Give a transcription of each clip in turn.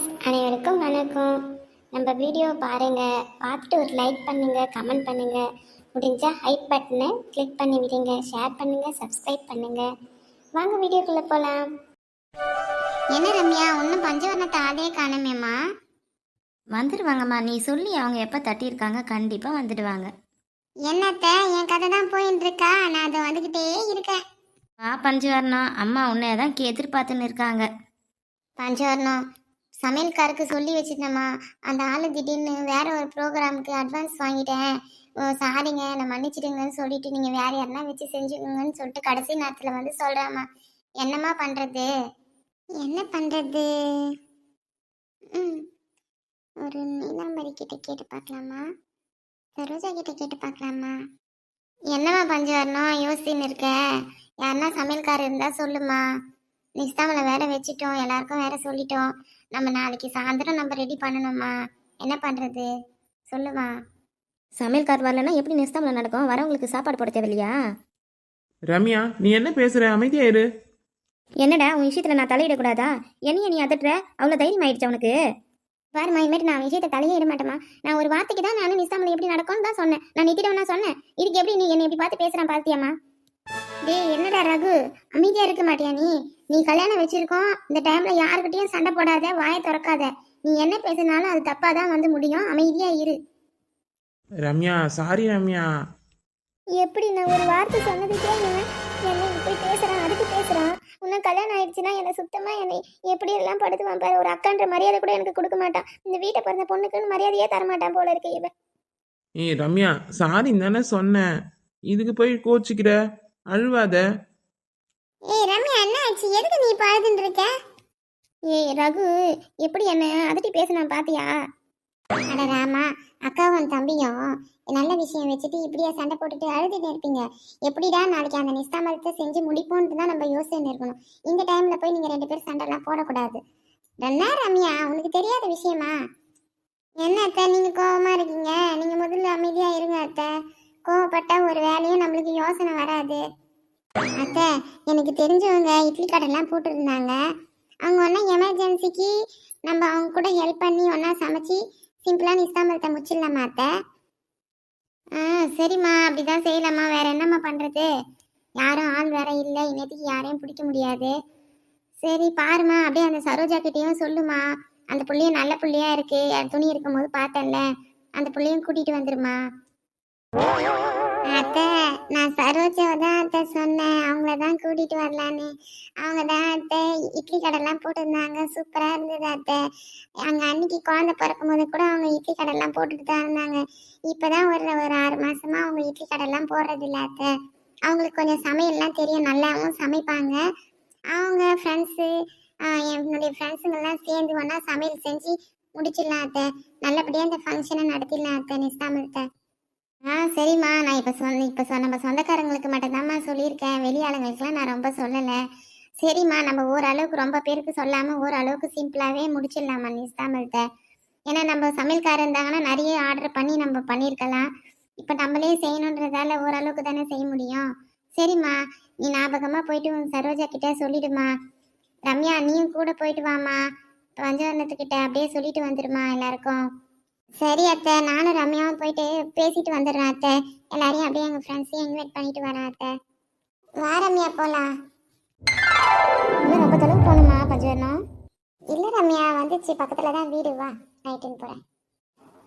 Friends அனைவருக்கும் வணக்கம். நம்ம வீடியோ பாருங்கள் பார்த்துட்டு ஒரு லைக் பண்ணுங்கள் கமெண்ட் பண்ணுங்கள் முடிஞ்சால் ஹைப் பட்டனை கிளிக் பண்ணி விடுங்க. ஷேர் பண்ணுங்கள் சப்ஸ்கிரைப் பண்ணுங்கள் வாங்க வீடியோக்குள்ளே போகலாம் என்ன ரம்யா ஒன்றும் பஞ்சவர்ணத்தை ஆளே காணுமேம்மா? வந்துடுவாங்கம்மா நீ சொல்லி அவங்க எப்போ தட்டியிருக்காங்க கண்டிப்பாக வந்துடுவாங்க. என்னத்த என் கதை தான் போயின்னு இருக்கா? நான் அதை வந்துக்கிட்டே இருக்கேன். வா பஞ்சு வரணும் அம்மா உன்னை தான் கே எதிர்பார்த்துன்னு இருக்காங்க. பஞ்சவர்ணம். சமையல்காருக்கு சொல்லி வச்சிருந்தேம்மா. அந்த ஆளு திடீர்னு வேற ஒரு ப்ரோக்ராமுக்கு அட்வான்ஸ் வாங்கிட்டேன். ஓ சாரிங்க நான் மன்னிச்சிடுங்கன்னு சொல்லிட்டு நீங்கள் வேற யாருன்னா வச்சு செஞ்சுக்கோங்கன்னு சொல்லிட்டு கடைசி நேரத்தில் வந்து சொல்கிறாம்மா என்னம்மா பண்ணுறது என்ன பண்ணுறது ம். ஒரு நீலாம்பரி கிட்ட கேட்டு பார்க்கலாமா? சரோஜா கிட்ட கேட்டு பார்க்கலாமா? என்னம்மா பஞ்சு வரணும்? யோசின்னு இருக்க. யாருன்னா சமையல்காரர் இருந்தால் சொல்லுமா நிஸ்தாமில் வேற வச்சுட்டோம் எல்லாருக்கும் வேற சொல்லிட்டோம். நம்ம நாளைக்கு சாயந்தரம் நம்ம ரெடி பண்ணணுமா? என்ன பண்ணுறது சொல்லுமா. சமையல்கார் வரலன்னா எப்படி நிஸ்தாமில் நடக்கும்? வரவங்களுக்கு சாப்பாடு போட தேவையில்லையா? ரம்யா நீ என்ன பேசுற? அமைதியா இரு. என்னடா உன் விஷயத்தில் நான் தலையிடக்கூடாதா? என்னைய நீ அதட்டுற? அவ்வளோ தைரியம் ஆயிடுச்சு உனக்கு? பாருமா இனிமேட்டு நான் விஷயத்தை தலையே இட மாட்டேமா நான் ஒரு வார்த்தைக்கு தான் நானும் நிஸ்தாமில் எப்படி நடக்கும்னு தான் சொன்னேன். நான் நித்திடவனா சொன்னேன். இதுக்கு எப்படி நீ என்னை எப்படி பார்த்து பேசுறான் பார்த்தியாம்மா டேய் என்னடா ரகு? அமைதியா இருக்க மாட்டியா நீ? நீ கல்யாணம் வச்சிருக்கோம். இந்த டைம்ல யாருக்கிட்டயும் சண்டை போடாத வாயை திறக்காத. நீ என்ன பேசினாலும் அது தப்பா தான் வந்து முடியும். அமைதியா இரு. ரம்யா சாரி ரம்யா. எப்படி நான் ஒரு வார்த்தை சொன்னதுக்கே இவன் என்னை இப்படி பேசுறான் அதுக்கு பேசுறான். உன்ன கல்யாணம் ஆயிடுச்சுன்னா என்னை சுத்தமா என்னை எப்படி எல்லாம் படுத்துவான் பாரு. ஒரு அக்கான்ற மரியாதை கூட எனக்கு கொடுக்க மாட்டான். இந்த வீட்டை பிறந்த பொண்ணுக்குன்னு மரியாதையே தர மாட்டான் போல இருக்கு இவன். ஏய் ரம்யா சாரின்னு தானே சொன்னேன். இதுக்கு போய் கோச்சிக்கிற? அழுவாத. ஏய் ரம்யா எதுக்கு நீ பழுதுன்னு இருக்க? ஏய் ரகு எப்படி என்ன? அதட்டி பேசினான் பாத்தியா? அட ராமா அக்காவும் தம்பியும் நல்ல விஷயம் வச்சுட்டு இப்படியா சண்டை போட்டுட்டு அழுதுட்டு இருப்பீங்க. எப்படிடா நாளைக்கு அந்த நிஸ்தாமரத்தை செஞ்சு முடிப்போன்ட்டு தான் நம்ம யோசனை இருக்கணும். இந்த டைம்ல போய் நீங்க ரெண்டு பேரும் சண்டைலாம் போடக்கூடாது. என்ன ரம்யா உனக்கு தெரியாத விஷயமா? என்ன அத்தை நீங்க கோவமா இருக்கீங்க? நீங்க முதல்ல அமைதியா இருங்க அத்தை. கோவப்பட்டா ஒரு வேலையும் நம்மளுக்கு யோசனை வராது. அத்தை எனக்கு தெரிஞ்சவங்க இட்லி கடைலாம் போட்டுருந்தாங்க. அவங்க ஒன்றா எமர்ஜென்சிக்கு நம்ம அவங்க கூட ஹெல்ப் பண்ணி ஒன்றா சமைச்சு சிம்பிளாக நிஸ்தாமரத்தை முடிச்சிடலாமா அத்தை? ஆ சரிம்மா. அப்படிதான் செய்யலாமா. வேற என்னம்மா பண்ணுறது யாரும் ஆள் வேற இல்லை. இன்னத்துக்கு யாரையும் பிடிக்க முடியாது. சரி பாருமா அப்படியே அந்த சரோஜா கிட்டேயும் சொல்லுமா அந்த புள்ளையும் நல்ல புள்ளையா இருக்கு. துணி இருக்கும்போது பார்த்தேன்ல. அந்த புள்ளையும் கூட்டிட்டு வந்துருமா அத்தை நான் சரோஜாவை தான் அத்தை சொன்னேன். அவங்கள தான் கூட்டிட்டு வரலான்னு. அவங்க தான் அத்தை இட்லி கடைலாம் போட்டிருந்தாங்க. சூப்பராக இருந்தது அத்தை. அங்கே அன்னைக்கு குழந்தை பிறக்கும் போது கூட அவங்க இட்லி கடைலாம் போட்டுட்டு தான் இருந்தாங்க. இப்போதான் ஒரு ஒரு ஆறு மாதமாக அவங்க இட்லி கடைலாம் போடுறதில்ல அத்தை. அவங்களுக்கு கொஞ்சம் சமையல்லாம் தெரியும். நல்லாவும் சமைப்பாங்க. அவங்க ஃப்ரெண்ட்ஸு என்னுடைய ஃப்ரெண்ட்ஸுங்கெல்லாம் சேர்ந்து ஒன்றா சமையல் செஞ்சு முடிச்சிடலாம் அத்தை. நல்லபடியாக இந்த ஃபங்க்ஷனை நடத்திடலாம் அத்தை நிஸ்தாமத்தை ஆ சரிம்மா. நான் இப்போ சொன்ன இப்போ சொ நம்ம சொந்தக்காரங்களுக்கு மட்டும்தாம்மா சொல்லியிருக்கேன். வெளியாளுங்களுக்குலாம் நான் ரொம்ப சொல்லலை. சரிம்மா நம்ம ஓரளவுக்கு ரொம்ப பேருக்கு சொல்லாமல் ஓரளவுக்கு சிம்பிளாகவே முடிச்சிடலாமா நிஸ்தாமல்கிட்ட ஏன்னா நம்ம சமையல்காரர் இருந்தாங்கன்னா நிறைய ஆர்டர் பண்ணி நம்ம பண்ணியிருக்கலாம் இப்போ நம்மளே செய்யணுன்றதால ஓரளவுக்கு தானே செய்ய முடியும். சரிம்மா நீ ஞாபகமாக போயிட்டு உன் சரோஜா கிட்டே சொல்லிடுமா. ரம்யா நீயும் கூட போயிட்டு இப்போ பஞ்சவர்ணத்துக்கிட்ட அப்படியே சொல்லிட்டு வந்துடுமா எல்லாருக்கும். சரி அத்தை நானும் ரம்யாவும் போயிட்டு பேசிட்டு வந்துடுறேன் அத்தை. எல்லாரையும் அப்படியே எங்கள் ஃப்ரெண்ட்ஸையும் இன்வைட் பண்ணிட்டு வரேன் அத்தை. வா ரம்யா போகலாம் இன்னும் ரொம்ப தொலைவு போகணுமா பஞ்சவரணம்? இல்லை ரம்யா வந்துச்சு. பக்கத்தில் தான் வீடு. வா நைட்டுன்னு போகிறேன்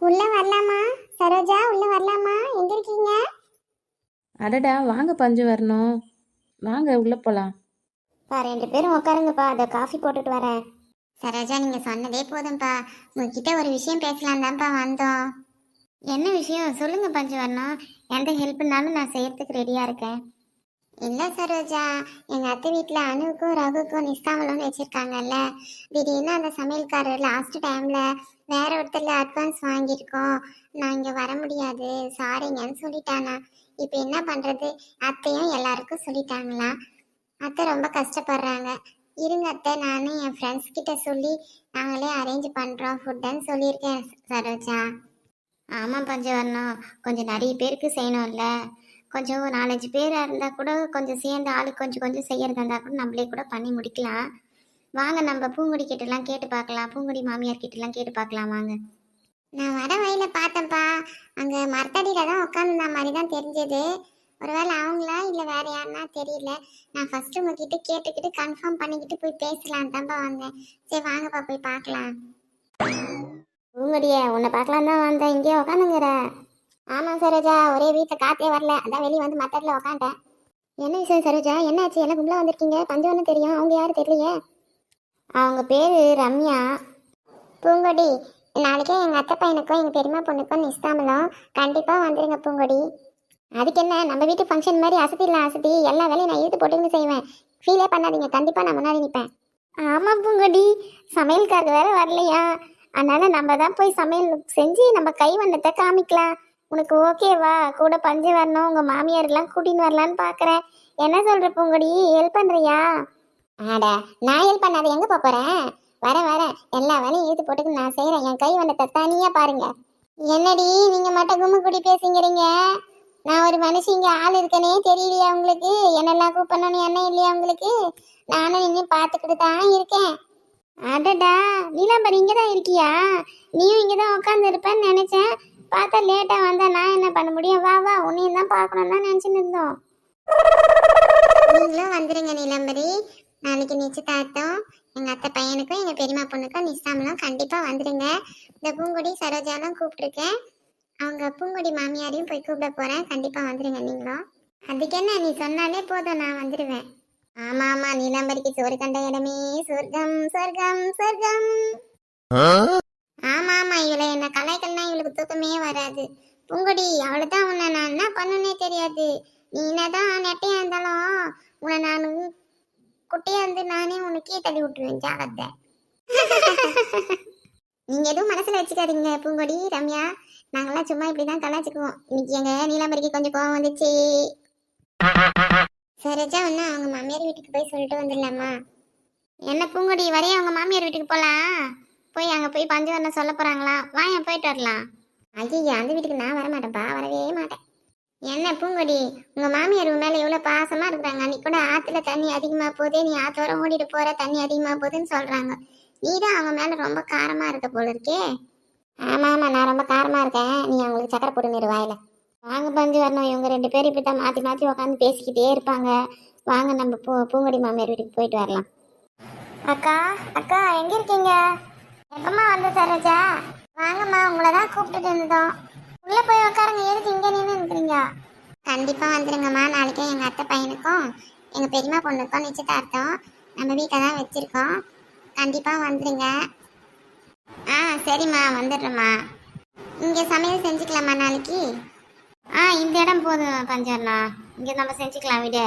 உள்ளே வரலாமா? சரோஜா உள்ளே வரலாமா? எங்கே இருக்கீங்க? அடடா வாங்க பஞ்சு வரணும் வாங்க உள்ளே போகலாம் பா ரெண்டு பேரும் உட்காருங்கப்பா. அதை காஃபி போட்டுட்டு வரேன். சரோஜா நீங்கள் சொன்னதே போதும்ப்பா உங்ககிட்ட ஒரு விஷயம் பேசலாம் தான்ப்பா வந்தோம். என்ன விஷயம்? சொல்லுங்க வரணும் எந்த ஹெல்ப்னாலும் நான் செய்யறதுக்கு ரெடியாக இருக்கேன். இல்லை சரோஜா. எங்கள் அத்தை வீட்டில் அணுவுக்கும் ரகுக்கும் நிஸ்தாமலம்னு வச்சுருக்காங்கல்ல. திடீர்னு அந்த சமையல்காரர் லாஸ்ட் டைமில் வேற ஒருத்தரில் அட்வான்ஸ் வாங்கியிருக்கோம். நான் இங்கே வர முடியாது. சாரிங்கன்னு சொல்லிட்டானா. இப்போ என்ன பண்ணுறது அத்தையும் எல்லாருக்கும் சொல்லிட்டாங்களா? அத்தை ரொம்ப கஷ்டப்படுறாங்க. இருங்க அத்தை நானும் என் ஃப்ரெண்ட்ஸ் கிட்ட சொல்லி நாங்களே அரேஞ்ச் பண்ணுறோம் ஃபுட்டுன்னு சொல்லியிருக்கேன் சரோஜா. ஆமாம் பஞ்சவர்ணம் கொஞ்சம் நிறைய பேருக்கு செய்யணும்ல. கொஞ்சம் ஒரு நாலஞ்சு பேராக இருந்தால் கூட கொஞ்சம் சேர்ந்து ஆளுக்கு கொஞ்சம் கொஞ்சம் செய்யறதா இருந்தால் கூட நம்மளே கூட பண்ணி முடிக்கலாம். வாங்க நம்ம பூங்குடி கிட்டலாம் கேட்டு பார்க்கலாம். பூங்குடி மாமியார் கிட்டலாம் கேட்டு பார்க்கலாம் வாங்க. நான் வர வழியில பார்த்தேன்ப்பா. அங்க மரத்தடியில தான் உட்காந்துருந்த மாதிரி தான் தெரிஞ்சது. ஒருவேளை அவங்களா இல்ல வேற யாருன்னா தெரியல. நான் ஃபர்ஸ்ட் உங்ககிட்ட கேட்டுக்கிட்டு கன்ஃபார்ம் பண்ணிக்கிட்டு போய் பேசலாம் தான்ப்பா வந்தேன். சரி வாங்கப்பா போய் பார்க்கலாம். பூங்குடியே உன்னை பார்க்கலாம் தான் வந்தேன். இங்கேயே உட்காந்துங்கிற ஆமா சரோஜா ஒரே வீட்டுல காத்தே வரல. அதான் வெளியே வந்து மரத்தடியில உட்காந்துட்டேன் என்ன விஷயம் சரோஜா? என்னாச்சு? எல்லாம் கும்பலா வந்திருக்கீங்க? பஞ்சவன்னு தெரியும். அவங்க யாரும் தெரியலையே. அவங்க பேரு ரம்யா. பூங்கொடி. நாளைக்கே எங்க அத்தை பையனுக்கும் எங்க பெரியம்மா பொண்ணுக்கும் நிஸ்தாமலம் கண்டிப்பா வந்துருங்க பூங்கொடி. அதுக்கு என்ன? நம்ம வீட்டு ஃபங்க்ஷன் மாதிரி அசத்திடலாம் அசதி. எல்லா வேலையும் நான் இழுத்து போட்டுன்னு செய்வேன். ஃபீலே பண்ணாதீங்க. கண்டிப்பாக நான் முன்னாடி நிற்பேன் ஆமாம் பூங்கொடி. சமையல்காரர் வேற வரலையா? அதனால நம்ம தான் போய் சமையல் செஞ்சு நம்ம கை வண்ணத்தை காமிக்கலாம். உனக்கு ஓகேவா கூட பஞ்சு வரணும். உங்கள் மாமியார்லாம் கூட்டின்னு வரலான்னு பார்க்குறேன் என்ன சொல்கிற பூங்கொடி? ஹெல்ப் பண்ணுறியா ஆட நான் ஹெல்ப் பண்ணாத. எங்க போப் போறேன் வர வர. எல்லா வேலையும் இழுத்து போட்டுக்கு நான் செய்யறேன் என் கை வண்ணத்தை தனியா பாருங்க. என்னடி நீங்க மட்டும் கும்மு குடி பேசுங்கிறீங்க? நான் ஒரு மனுஷன் இங்கே ஆள் இருக்கனே தெரியலையா உங்களுக்கு? என்னெல்லாம் கூப்பிடணும்னு என்ன இல்லையா உங்களுக்கு? நானும் நின்று பார்த்துக்கிட்டு தான் இருக்கேன். அடடா நீலாம்பரி இங்கே தான் இருக்கியா? நீயும் இங்கே தான் உட்காந்து இருப்பேன்னு நினச்சேன். பார்த்தா லேட்டாக வந்தா நான் என்ன பண்ண முடியும்? வா வா உன்னையும் தான் பார்க்கணும் தான் நினச்சின்னு இருந்தோம். நீங்களும் வந்துடுங்க நீலாம்பரி. நாளைக்கு நிச்சயதார்த்தம். எங்கள் அத்தை பையனுக்கும் எங்கள் பெரியம்மா பொண்ணுக்கும் நிசாமலும் கண்டிப்பாக வந்துடுங்க இந்த பூங்குடி சரோஜாலாம் கூப்பிட்டுருக்கேன். அவங்க பூங்கொடி மாமியாரையும் போய் கூப்பிட போறேன். கண்டிப்பா வந்துருங்க நீங்களும் அதுக்கு என்ன நீ சொன்னாலே போதும் நான் வந்துடுவேன் ஆமா ஆமா நீலாம்பரிக்கு சோறு கண்ட இடமே. சொர்க்கம் சொர்க்கம் சொர்க்கம். ஆமா ஆமா இவளை என்ன கலாய்க்கல்னா இவளுக்கு தூக்கமே வராது. பூங்கொடி அவ்வளவுதான் உன்னை நான் என்ன பண்ணுனே தெரியாது. நீ என்னதான் நெட்டையா இருந்தாலும் உன்னை நான் குட்டியா இருந்து நானே உனக்கே தள்ளி விட்டுருவேன். ஜாகத்தை நீங்க எதுவும் மனசுல வச்சுக்காதீங்க பூங்கொடி ரம்யா. நாங்கெல்லாம் சும்மா இப்படிதான் கலாச்சிக்குவோம் இன்னைக்கு எங்க நீலாம்பரிக்கு கொஞ்சம் கோவம் வந்துச்சு. சரோஜா ஒண்ணு அவங்க மாமியார் வீட்டுக்கு போய் சொல்லிட்டு வந்துடலாமா? என்ன பூங்கொடி வரையும் அவங்க மாமியார் வீட்டுக்கு போகலாம் போய் அங்கே போய் பஞ்சவரணம் சொல்ல போகிறாங்களா வாங்க போயிட்டு வரலாம்? ஐயா அந்த வீட்டுக்கு நான் வர மாட்டேன்ப்பா வரவே மாட்டேன். என்ன பூங்கொடி உங்க மாமியார் உன் மேல எவ்வளவு பாசமா இருக்கிறாங்க? அன்னைக்கு கூட ஆத்துல தண்ணி அதிகமா போகுது நீ ஆத்தோரம் ஓடிட்டு போற தண்ணி அதிகமா போகுதுன்னு சொல்றாங்க. நீ தான் அவங்க மேல ரொம்ப காரமா இருக்க போல இருக்கே. ஆமாம் ஆமாம் நான் ரொம்ப காரமாக இருக்கேன். நீ அவங்களுக்கு சக்கரை போட்டு நிறு வாங்க பஞ்சு வரணும். இவங்க ரெண்டு பேரும் இப்படி தான் மாற்றி மாற்றி உட்காந்து பேசிக்கிட்டே இருப்பாங்க. வாங்க நம்ம பூ பூங்கொடி மாமியார் வீட்டுக்கு போயிட்டு வரலாம். அக்கா அக்கா எங்கே இருக்கீங்க? எப்பமா வந்த சரோஜா? வாங்கம்மா உங்களை தான் கூப்பிட்டுட்டு இருந்தோம். உள்ளே போய் உட்காருங்க எதுக்கு இங்கே நின்று நிற்கிறீங்க கண்டிப்பாக வந்துடுங்கம்மா நாளைக்கு எங்கள் அத்தை பையனுக்கும் எங்கள் பெரியம்மா பொண்ணுக்கும் நிச்சயதார்த்தம். நம்ம வீட்டில் தான் வச்சுருக்கோம். கண்டிப்பாக வந்துடுங்க ஆ சரிம்மா வந்துடுறேம்மா. இங்கே சமையல் செஞ்சுக்கலாமா நாளைக்கு? ஆ இந்த இடம் போதும் பஞ்சர்ண்ணா இங்கே நம்ம செஞ்சுக்கலாம் விடு.